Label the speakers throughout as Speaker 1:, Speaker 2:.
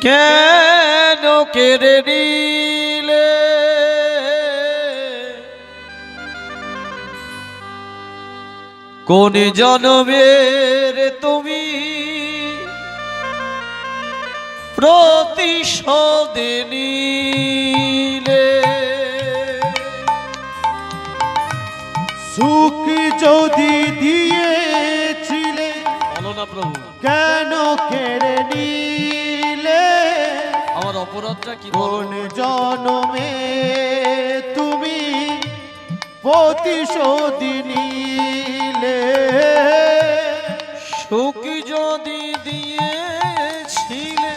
Speaker 1: কেন কেড়ে নিলে? কোন জনমের তুমি প্রতিশোধ নিলে?
Speaker 2: সুখ যদি দিয়েছিলে
Speaker 1: বলো না প্রভু।
Speaker 2: কেন
Speaker 1: অপরাধটা কি
Speaker 2: কোন জনমে তুমি প্রতিশোধ নিলে?
Speaker 1: সুখ যদি দিয়েছিলে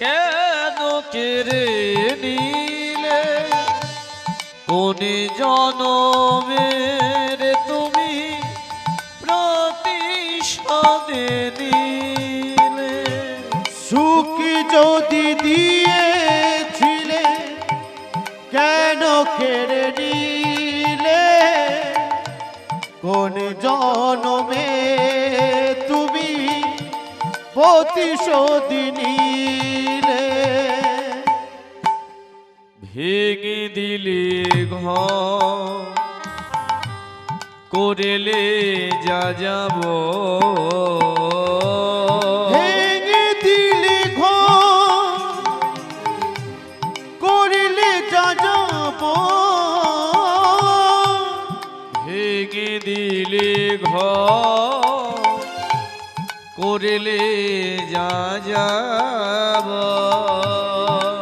Speaker 1: কেন কেড়ে নিলে? কোন জনমের তুমি প্রতিশোধ নিলে
Speaker 2: যদি দিয়েছিলে, কেন কেড়ে নিলে? কোন জনমে তুমি প্রতিশোধ নিলে?
Speaker 1: ভেঙে দিলে ঘর, করেলে যা যাব।
Speaker 2: যাব
Speaker 1: ভেঙে দিলে ঘর করেলে যা যাব।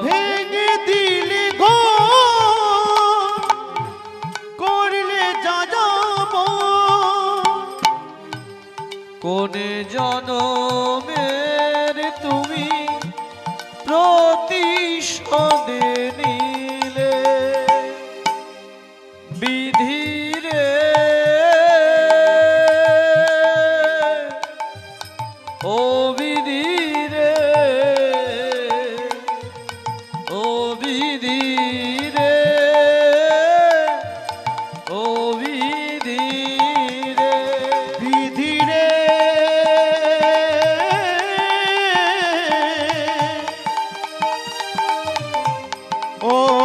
Speaker 2: ভেঙে দিলে ঘর করিলে যা যাব।
Speaker 1: কোন জনমে 어.